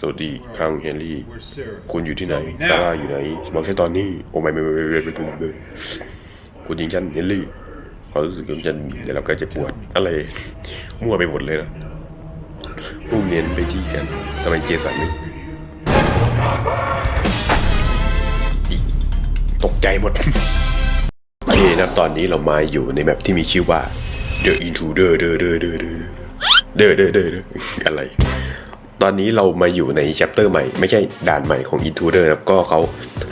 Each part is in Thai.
สวัสดีคังเฮนรี่ Where's Sarah? คุณอยู่ที่ไหน Tell me ซาร่า now. อยู่ไหนบอกฉันตอนนี้ โอ้ไม่ไม่ไม่ไม่ไม่ไม่ไม่ไม่คุณยิงฉันเฮนรี่ความรู้สึกของฉันเดี๋ยวเราก็จะปวดอะไรมั่วไปหมดเลยนะมุ่งเน้นไปที่กันทำไมเจสันไม่อีตกใจหมดโอเคนะครับตอนนี้เรามาอยู่ในแมปที่มีชื่อว่า The Intruder เดอเดอเดอเดอเดอเดอเดอเดออะไร ตอนนี้เรามาอยู่ในแชปเตอร์ใหม่ ไม่ใช่ด่านใหม่ของ Intruder นะครับก็เขา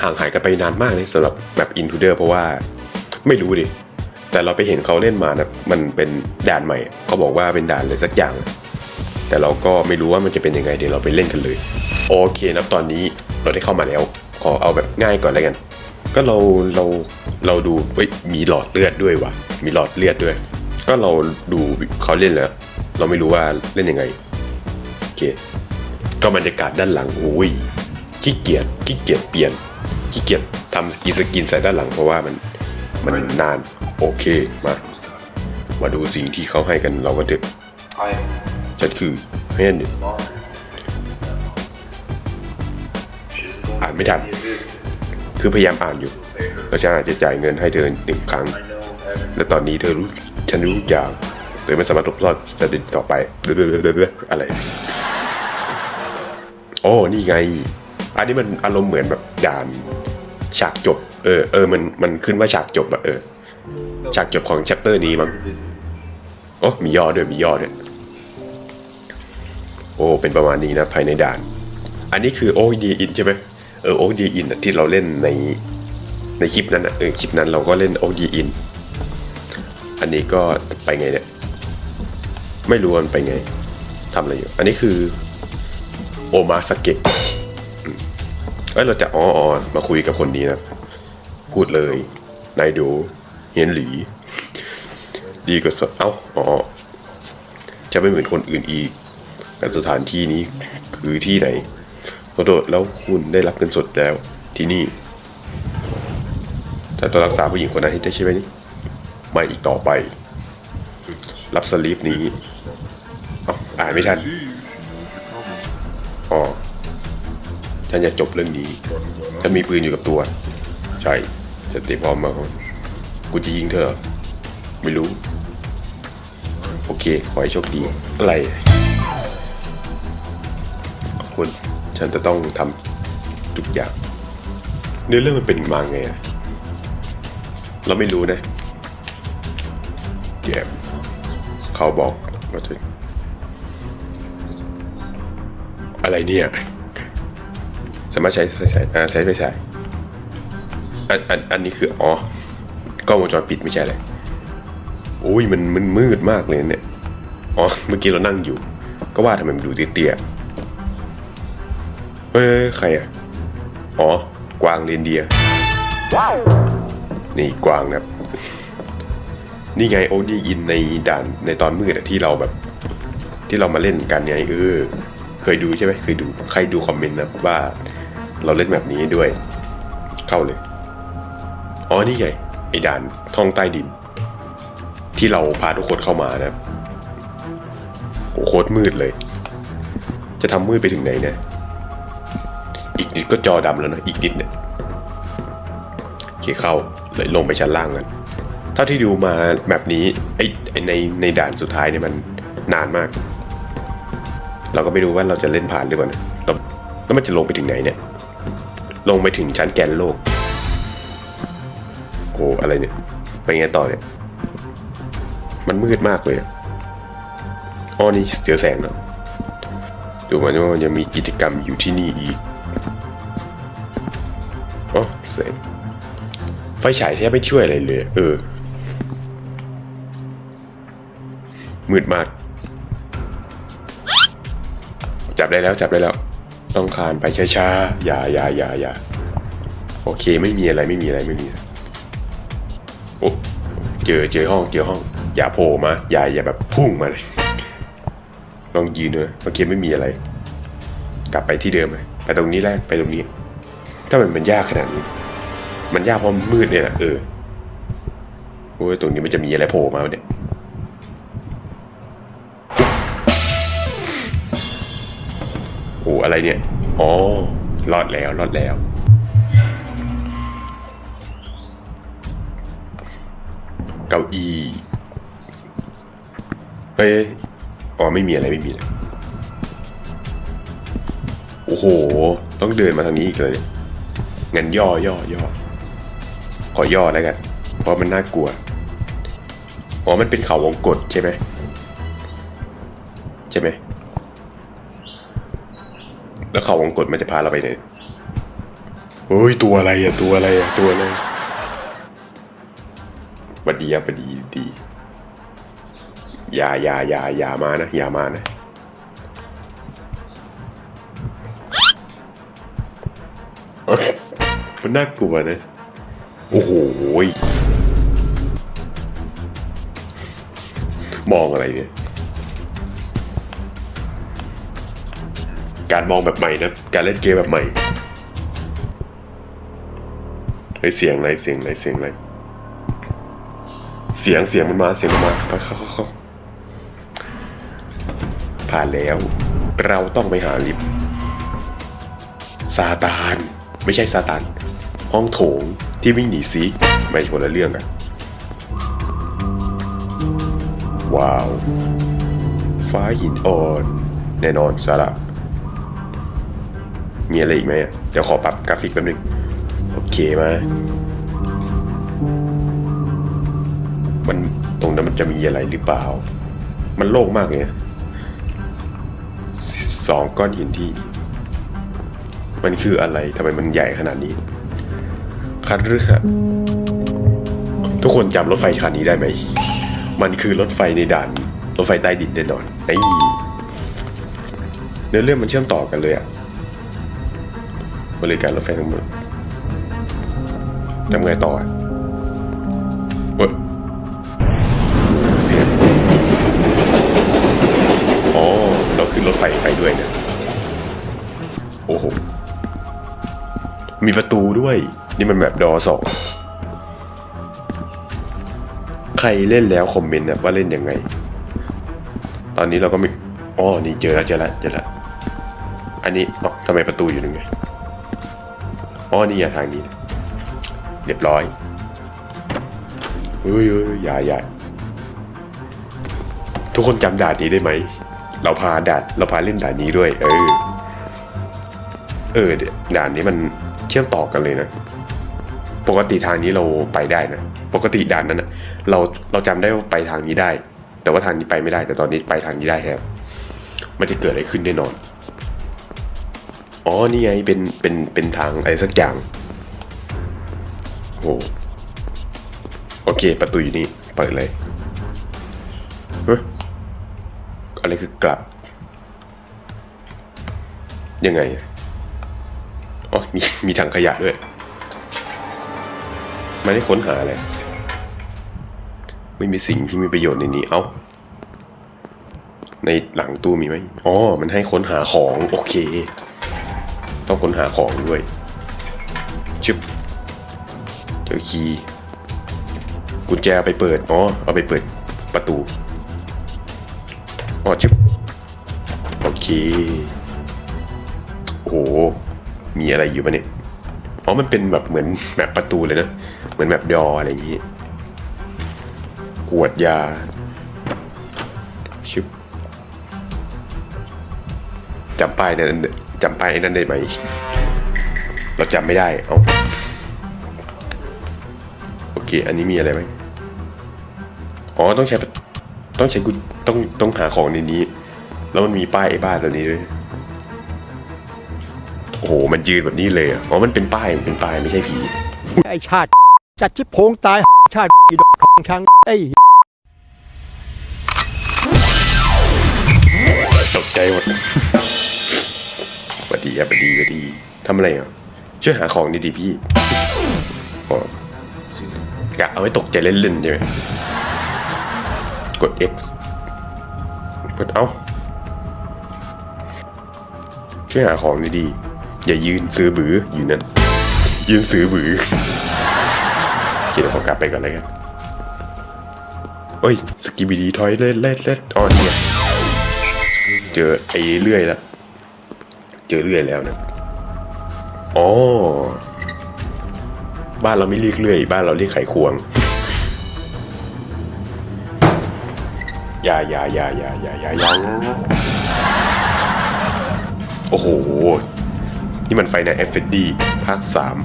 ห่างหายกันไปนานมากเลยสำหรับแบบ Intruder เพราะว่าไม่รู้ดิ แต่เราไปเห็นเขาเล่นมานะมันเป็นด่านใหม่เขาบอกว่าเป็นด่านอะไรสักอย่าง แต่เราก็ไม่รู้ว่ามันจะเป็นยังไงเดี๋ยวเราไปเล่นกันเลย โอเคนะตอนนี้เราได้เข้ามาแล้ว ขอเอาแบบง่ายก่อนแล้วกัน ก็เราเราเราดูเฮ้ยมีหลอดเลือดด้วยวะมีหลอดเลือดด้วย ก็เราดูเขาเล่นแล้ว เราไม่รู้ว่าเล่นยังไงโอเค ก็บรรยากาศด้านหลังโอ้ยขี้เกียจขี้เกียจเปลี่ยนขี้เกียจทำสกินสกินใส่ด้านหลังเพราะว่ามันมันนานโอเคมา มาดูสิ่งที่เขาให้กันเราก็เถอะฉันคือแม่นอ่านไม่ทันคือพยายามอ่านอยู่แล้วฉันอาจจะจ่ายเงินให้เธอหนึ่งครั้ง และตอนนี้เธอรู้ฉันรู้อย่างเธอไม่สามารถทบทอดประเด็นต่อไปเรื่อยๆอะไร อ้นี่ไง อันนี้มันอารมณ์เหมือนแบบด่านฉากจบ เออเออมันมันขึ้นว่าฉากจบอะเออ ฉากจบของแชปเตอร์นี้มั้งโอ้มีย่อด้วยมีย่อด้วยโอ้เป็นประมาณนี้นะภายในด่าน อันนี้คือโอ้ดีอินใช่ไหมเออโอ้ดีอินที่เราเล่นในในคลิปนั้นนะเออคลิปนั้นเราก็เล่นโอ้ดีอินอันนี้ก็ไปไงเนี่ย ไม่รู้มันไปไงทำอะไรอยู่ อันนี้คือ โอมาสเกะเอ้ยเราจะอ๋อออมาคุยกับคนนี้นะ พูดเลยนายดูเฮียนหลี ดีกว่าสดเอ้าอ๋อจะไม่เหมือนคนอื่นอีกแต่สถานที่นี้คือที่ไหนขอโทษแล้วคุณได้รับเงินสดแล้ว ที่นี่จะต้องรักษาผู้หญิงคนนั้นให้ได้ใช่ไหมนี่ไม่อีกต่อไป รับสลีปนี้ เอาอ่านไม่ทัน อ๋อฉันอยากจบเรื่องนี้ ฉันมีปืนอยู่กับตัว ใช่ฉันเตรียมพร้อมมาคนกูจะยิงเธอ ไม่รู้ โอเค ขอให้โชคดี อะไร คุณ ฉันจะต้องทำทุกอย่าง เนื้อเรื่องมันเป็นมาไงอะเราไม่รู้นะแย่เขาบอกว่าจะ อะไรเนี่ย สามารถใช้ไฟฉายอ่าใช้ไฟฉายอันอันอันนี้คืออ๋อกล้องวงจรปิดไม่ใช่เลยโอ้ยมันมันมืดมากเลยเนี่ยอ๋อเมื่อกี้เรานั่งอยู่ ก็ว่าทำไมมันดูเตี้ยเฮ้ยใครอะอ๋อกวางเรนเดียร์นี่กวางนะครับนี่ไงโอดีอินในด่านในตอนมืดที่เราแบบ ที่เรามาเล่นกันไงเออ เคยดูใช่ไหมเคยดูใครดูคอมเมนต์นะว่าเราเล่นแบบนี้ด้วย เข้าเลย อ๋อนี่ไงไอ้ด่านท่องใต้ดิน ที่เราพาทุกคนเข้ามานะครับโอ้โคตรมืดเลย จะทำมืดไปถึงไหนเนี่ยอีกนิดก็จอดำแล้วนะอีกนิดเนี่ยโอเคเข้าเลยลงไปชั้นล่างกันเท่าที่ดูมาแบบนี้ไอ้ในในด่านสุดท้ายเนี่ยมันนานมาก เราก็ไม่รู้ว่าเราจะเล่นผ่านหรือเปล่านะแล้วแล้วมันจะลงไปถึงไหนเนี่ย ลงไปถึงชั้นแกนโลกโอ้อะไรเนี่ย ไปไงต่อเนี่ย มันมืดมากเลยอะอ๋อนี่เจอแสงแล้วดูเหมือนว่ามันจะมีกิจกรรมอยู่ที่นี่อีกอ๋อแสงไฟฉายแทบไม่ช่วยอะไรเลย เออ มืดมาก จับได้แล้วจับได้แล้ว ต้องคานไปช้าๆอย่าอย่าอย่าอย่าโอเคไม่มีอะไรไม่มีอะไรไม่มีโอ้เจอเจอห้องเจอห้อง อย่าโผล่มาอย่าอย่าแบบพุ่งมาเลยลองยืนเลยโอเคไม่มีอะไร กลับไปที่เดิมเลยไปตรงนี้แรกไปตรงนี้ ถ้ามันมันยากขนาดนี้ มันยากเพราะมืดเนี่ยนะเออโอ้ยตรงนี้มันจะมีอะไรโผล่มาเนี่ย อะไรเนี่ย อ๋อ รอดแล้ว รอดแล้ว เก้าอี้เฮ้ยอ๋อ ไม่มีอะไรไม่มีอะไรโอ้โห ต้องเดินมาทางนี้อีกเลย งั้นย่อย่อย่อ ขอย่อแล้วกัน เพราะมันน่ากลัว อ๋อ มันเป็นเขาวงกฏใช่ไหม ใช่ไหม แล้วเขาวงกฏมันจะพาเราไปไหนเฮ้ยตัวอะไรอะตัวอะไรอะตัวอะไรบดีอะบดีดีอย่าอย่าอย่าอย่ามานะอย่ามานะเอ้ยมันน่ากลัวนะโอ้โหมองอะไรเนี่ย การมองแบบใหม่นะการเล่นเกมแบบใหม่เฮ้ยเสียงอะไรเสียงอะไรเสียงอะไรเสียงเสียงมันมาเสียงมันมาเขาเข้าเข้าผ่านแล้ว เราต้องไปหาลิฟต์ซาตาน ไม่ใช่ซาตาน ห้องโถงที่วิ่งหนีซีไม่คนละเรื่องอะว้าว ฟ้าหินอ่อน แน่นอนสาระ มีอะไรอีกไหมเดี๋ยวขอปรับกราฟิกแป๊บนึงโอเคมามันตรงนั้นมันจะมีอะไรหรือเปล่า มันโล่งมากเลยสองก้อนหินที่ มันคืออะไรทำไมมันใหญ่ขนาดนี้คันรือฮะทุกคนจำรถไฟคันนี้ได้ไหม มันคือรถไฟในด่าน รถไฟใต้ดินแน่นอนไอ้เนื้อเรื่องมันเชื่อมต่อกันเลยอะ บริการรถไฟทั้งหมดทำไงต่ออะเว้ยเสียงอ๋อเราขึ้นรถไฟไปด้วยเนี่ยโอ้โห มีประตูด้วย นี่มันแบบดอสองใครเล่นแล้วคอมเมนต์นะว่าเล่นยังไง ตอนนี้เราก็มีอ๋อนี่เจอแล้วเจอแล้วเจอแล้ว อันนี้อ๋อทำไมประตูอยู่ตรงไง อ๋อนี่อย่าทางนี้ เรียบร้อยเฮ้ยเฮ้ยอย่าอย่าทุกคนจำด่านนี้ได้ไหม เราพาด่านเราพาเล่นด่านนี้ด้วย เออ เออด่านนี้มันเชื่อมต่อกันเลยนะ ปกติทางนี้เราไปได้นะ ปกติด่านนั้นนะเราเราจำได้ว่าไปทางนี้ได้ แต่ว่าทางนี้ไปไม่ได้ แต่ตอนนี้ไปทางนี้ได้ครับ มันจะเกิดอะไรขึ้นแน่นอน อ๋อ นี่ไง เป็น เป็น เป็นทางอะไรสักอย่างโอ้โอเค ประตูอยู่นี่ เปิดเลยเฮ้ยอะไรคือกลับ ยังไง อ๋อ มี มีถังขยะด้วย ไม่ได้ค้นหาอะไร ไม่มีสิ่งที่มีประโยชน์ในนี้ เอ้าในหลังตู้มีไหม อ๋อ มันให้ค้นหาของ โอเค ต้องค้นหาของด้วยชึบเจอคีย์กุญแจไปเปิดอ๋อเอาไปเปิดประตูอ๋อชึบโอเคโอ้โหมีอะไรอยู่ปะเนี่ยอ๋อมันเป็นแบบเหมือนแบบประตูเลยนะ เหมือนแบบดออะไรอย่างนี้ขวดยาชึบจำป้ายนั้น จำป้ายนั้นได้ไหม เราจำไม่ได้เอาโอเค อันนี้มีอะไรไหมอ๋อ ต้องใช้ต้องใช้กุญต้องต้องหาของในนี้ แล้วมันมีป้ายไอ้บ้านตัวนี้ด้วย โอ้โห มันยืนแบบนี้เลยอะอ๋อ มันเป็นป้ายมันเป็นป้ายไม่ใช่ผี ไอชาติ จัดชิบโพงตายชาติอีดอกทองช้างไอ้ตกใจหมด สวัสดีบดีสวัสดีทำอะไรอะช่วยหาของดีๆพี่กะเอาไว้ตกใจเล่นๆใช่ไหมกด X กดเอาช่วยหาของดีๆอย่ายืนซื้อบืออยู่นั่นยืนซื้อบือโอเคเดี๋ยวขอกลับไปก่อนเลยกันเฮ้ยสกิบิดีทอยเล่นเล่นเล่นอ๋อนี่ไงเจอไอ้เรื่อยแล้ว เจอเรื่อยแล้วนะอ๋อ บ้านเราไม่เรียกเรื่อย บ้านเราเรียกไขควงอย่าอย่าอย่าอย่าอย่าอย่าอย่าโอ้โห นี่มันไฟใน FD ภาคสาม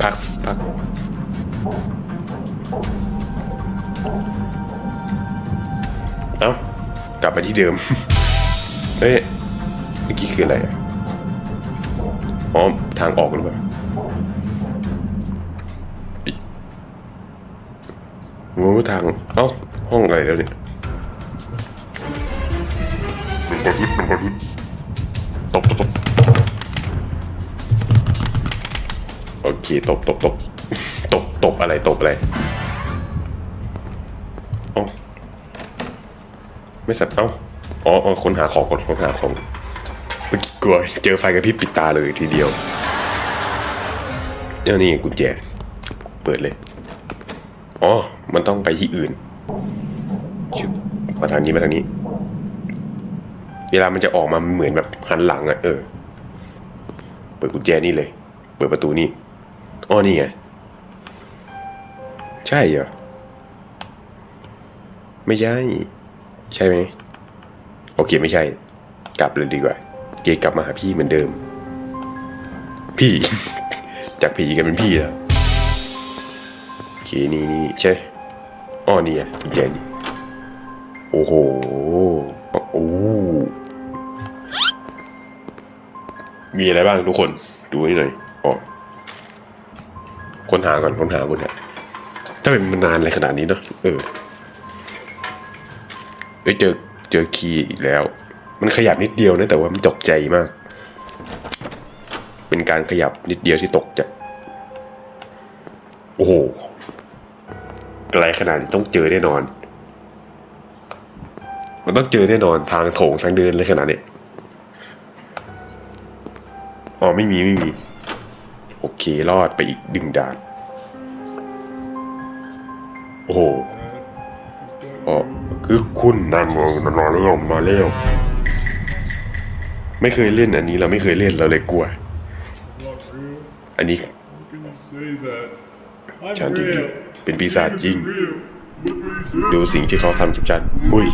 ภาคภาคเอ้ากลับมาที่เดิม เฮ้ย เมื่อกี้คืออะไรอะ อ๋อทางออกหรือเปล่าอิโอ้ทาง เอ้า ห้องอะไรแล้วเนี่ยมันกระพริบมันกระพริบตบตบตบโอเค ตบตบตบตบตบอะไร ตบอะไรเอ้าไม่สัตว์เอ้าอ๋ออ๋อคนหาของก่อนคนหาของเมื่อกี้กลัวเจอไฟกระพริบปิดตาเลยทีเดียวเนี่ยนี่กุญแจเปิดเลย อ๋อ มันต้องไปที่อื่นชึบมาทางนี้มาทางนี้ เวลามันจะออกมาเหมือนแบบหันหลังอะเออ เปิดกุญแจนี่เลย เปิดประตูนี่ อ๋อนี่ไง ใช่เหรอ ไม่ใช่ ใช่ไหม โอเคไม่ใช่ กลับเลยดีกว่า เกย์กลับมาหาพี่เหมือนเดิม พี่ จากผีกันเป็นพี่แล้วโอเคนี่นี่ใช่อ้อนี่อะกุญแจนี่โอ้โหโอ้มีอะไรบ้างทุกคน ดูให้หน่อยอ๋อค้นหาก่อนค้นหาก่อนเนี่ยถ้าเป็นมันนานอะไรขนาดนี้เนาะเออเอ้ยเจอเจอคีย์อีกแล้ว มันขยับนิดเดียวนะแต่ว่ามันตกใจมาก เป็นการขยับนิดเดียวที่ตกใจโอ้โหไกลขนาดต้องเจอแน่นอน มันต้องเจอแน่นอนทางโถงทางเดินเลยขนาดนี้อ๋อไม่มีไม่มี โอเครอดไปอีกดึงดานโอ้โหอ๋อคือคุณนั่นมองนอนแล้วมาเร็ว ไม่เคยเล่นอันนี้เราไม่เคยเล่นเราเลยกลัว อันนี้ฉันที่เป็นปีศาจจริง ดูสิ่งที่เขาทำกับฉันอุ้ย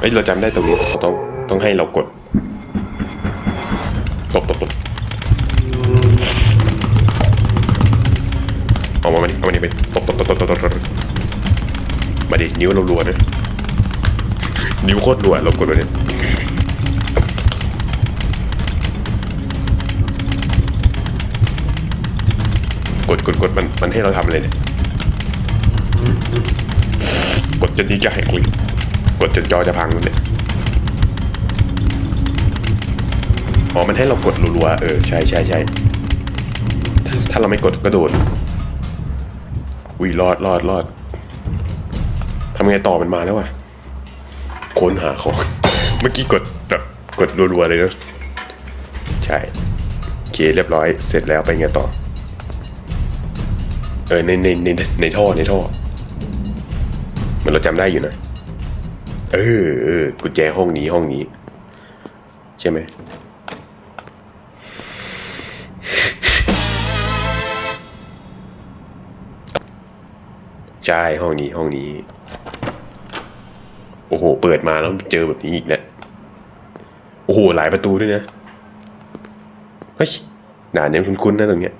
เอ้ยเราจำได้ตรงนี้เขาต้องต้องให้เรากดตบตบตบเอามามาดิเอามาดิไปตบตบตบตบตบตบตบมาดินิ้วเรารัวนะนิ้วโคตรรัวเรากดมาเนี่ย กดกดมันมันให้เราทำอะไรเนี่ยกดจนนี้จะแหกลิ้นกดจนจอจะพังเนี่ยอ๋อมันให้เรากดรัวๆเออใช่ใช่ใช่ถ้าถ้าเราไม่กดก็โดนอุ้ยรอดรอดรอดทำไงต่อมันมาแล้ววะค้นหาของเมื่อกี้กดแบบกดรัวๆเลยนะใช่โอเคเรียบร้อยเสร็จแล้วไปไงต่อ ออในในในในท่อในท่อ มันเราจำได้อยู่นะ เออเออกุญแจห้องนี้ห้องนี้ ใช่ไหมใช่ห้องนี้ห้องนี้ โอ้โห เปิดมาแล้วเจอแบบนี้อีกแล้วโอ้โห หลายประตูด้วยนะ เฮ้ยด่านเนี้ยคุ้นๆนะตรงเนี้ย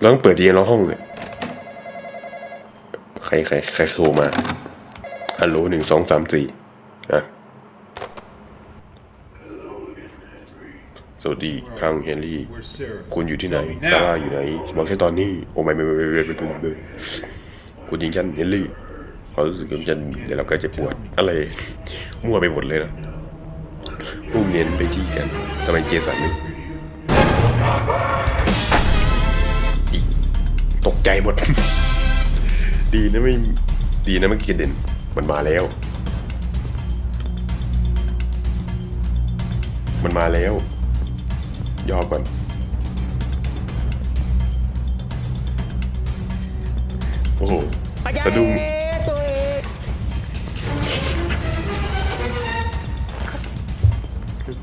เราต้องเปิดเย็นล็อกห้องเลยใครใครใครโทรมาฮัลโหลหนึ่งสองสามสี่อะสวัสดีคังเฮนรี่ คุณอยู่ที่ไหนซาร่าอยู่ไหนบอกใช่ตอนนี้ โอ้ไม่ไม่ไม่ไม่ไม่ไม่คุณยิงฉันเฮนรี่เขารู้สึกว่าฉันเดี๋ยวเราก็จะปวดอะไรมั่วไปหมดเลยนะรุ่เน้นไปที่กันทำไมเจสันไม่ ใจหมด ดีนะไม่ดีนะเมื่อกี้กระเด็นมันมาแล้ว มันมาแล้ว ย่อก่อนโอ้โหสะดุ้ง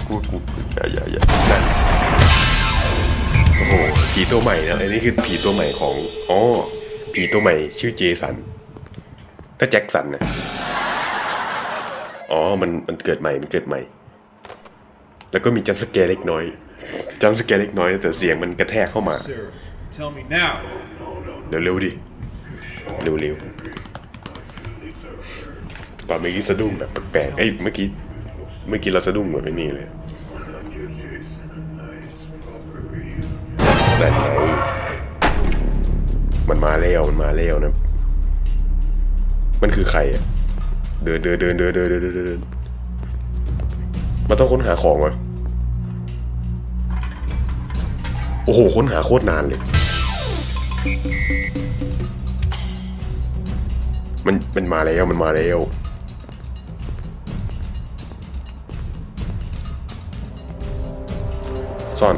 กูกูกูอย่าอย่าอย่า โอ้โหผีตัวใหม่นะอันนี้คือผีตัวใหม่ของอ๋อผีตัวใหม่ชื่อเจสัน ถ้าแจ็คสันนะอ๋อมันมันเกิดใหม่มันเกิดใหม่ แล้วก็มีจัมป์สแกร์เล็กน้อยจัมป์สแกร์เล็กน้อย แต่เสียงมันกระแทกเข้ามา Sarah, tell me now. เร็วๆดิ เร็วๆตอนเมื่อกี้สะดุ้งแบบแปลกๆเอ้ยเมื่อกี้เมื่อกี้เราสะดุ้งเหมือนไม่นี่เลย นั่นไงมันมาแล้วมันมาแล้วนะ มันคือใครอะ เดินเดินเดินเดินเดินเดินเดินมันต้องค้นหาของวะโอ้โห ค้นหาโคตรนานเลย มันมันมาแล้วมันมาแล้วซ่อน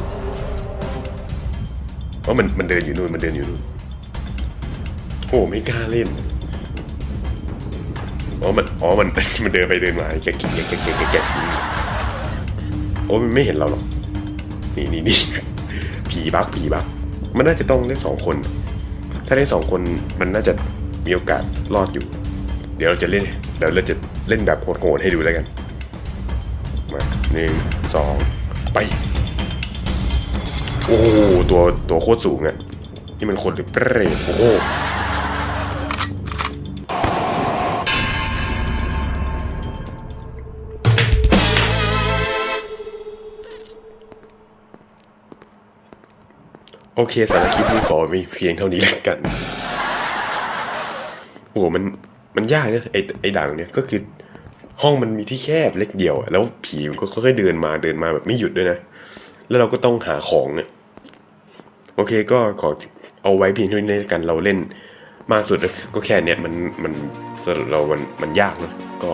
ราะมันมันเดินอยู่นู่นมันเดินอยู่นู่นโอ้ไม่กล้าเล่นอ๋อมันอ๋อมันมันเดินไปเดินมาแกะแกะแกะแกะแกะแกแกโอ้มันไม่เห็นเราหรอกนี่นี่นี่ผีบักผีบักมันน่าจะต้องเล่นสองคน ถ้าเล่นสองคนมันน่าจะมีโอกาสรอดอยู่ เดี๋ยวเราจะเล่นเดี๋ยวเราจะเล่นแบบโหดๆให้ดูแล้วกันมาหนึ่งสองไป โอ้โหตัวตัวโคตรสูงอะนี่มันคนหรือเปรตโอ้โหโอเคสารคลิปนี้ขอมีเพียงเท่านี้แล้วกัน โอ้โหมันมันยากเนะไอไอด่างเนี่ยก็คือห้องมันมีที่แคบเล็กเดียว แล้วผีมันก็ค่อยๆเดินมาเดินมาแบบไม่หยุดด้วยนะ แล้วเราก็ต้องหาของเนี่ย โอเคก็ขอเอาไว้เพียงเท่านี้กันเราเล่นมากสุดก็แค่เนี้ยมันมันสำหรับเรามันมันยากนะก็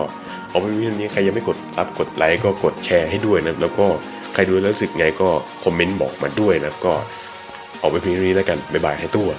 เอาไปเพียงเท่านี้ใครยังไม่กดซับกดไลค์ก็กดแชร์ให้ด้วยนะแล้วก็ใครดูแล้วรู้สึกไงก็คอมเมนต์บอกมาด้วยนะก็เอาไปเพียงเท่านี้แล้วกันบ๊ายบายให้ตัว